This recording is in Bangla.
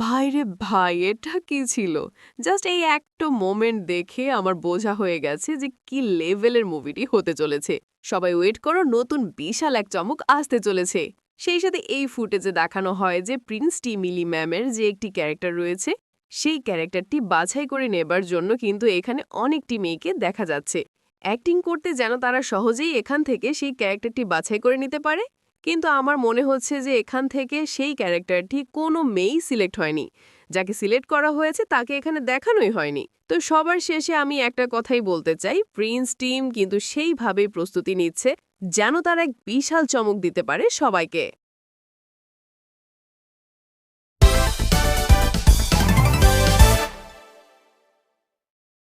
ভাইরে ভাই, এটা কি ছিল? জাস্ট এই একটা মোমেন্ট দেখে আমার বোঝা হয়ে গেছে যে কি লেভেলের মুভিটি হতে চলেছে। সবাই ওয়েট করো, নতুন বিশাল এক চমক আসতে চলেছে। সেই সাথে এই ফুটেজে দেখানো হয় যে প্রিন্স টি মিলি ম্যামের যে একটি ক্যারেক্টার রয়েছে, সেই ক্যারেক্টারটি বাছাই করে নেবার জন্য কিন্তু এখানে অনেকটি মেয়েকে দেখা যাচ্ছে। অ্যাক্টিং করতে যেন তারা সহজেই এখান থেকে সেই ক্যারেক্টারটি বাছাই করে নিতে পারে। কিন্তু আমার মনে হচ্ছে যে এখান থেকে সেই ক্যারেক্টারটি কোনো মেয়েই সিলেক্ট হয়নি। যাকে সিলেক্ট করা হয়েছে তাকে এখানে দেখানোই হয়নি। তো সবার শেষে আমি একটা কথাই বলতে চাই, প্রিন্স টিম কিন্তু সেইভাবেই প্রস্তুতি নিচ্ছে যেন তার এক বিশাল চমক দিতে পারে সবাইকে।